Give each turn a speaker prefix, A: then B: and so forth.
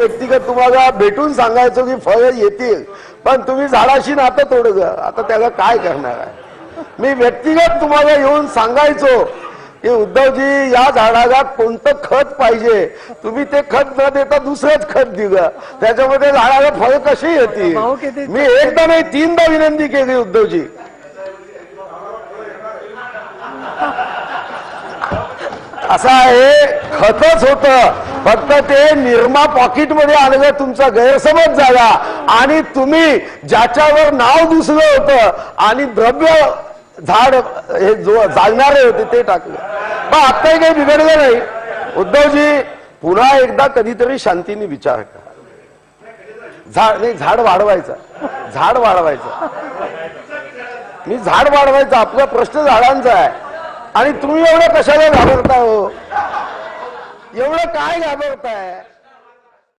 A: व्यक्तिगत तुम्हाला भेटून सांगायचो की फळ येतील. पण तुम्ही झाडाशी नातं तोड आता त्याला काय करणार आहे? मी व्यक्तिगत तुम्हाला येऊन सांगायचो की उद्धवजी या झाडाला कोणतं खत पाहिजे? तुम्ही ते खत न देता दुसरंच खत दिलं. त्याच्यामध्ये झाडाला फळ कशी येतील? मी एकदा नाही तीनदा विनंती केली उद्धवजी. असं आहे खतच होत. फक्त ते निरमा पॉकेटमध्ये आलेलं तुमचा गैरसमज झाला. आणि तुम्ही ज्याच्यावर नाव दुसरं होतं आणि द्रव्य झाड हे जो जाळणारे होते ते टाकले. मग आत्ताही काही बिघडलं नाही. उद्धवजी पुन्हा एकदा कधीतरी शांतीने विचार करा. झाड नाही झाड वाढवायचं. झाड वाढवायचं. मी झाड वाढवायचं आपला प्रश्न झाडांचा आहे. आणि तुम्ही एवढं कशाला घाबरता हो? एवढं काय घाबरताय?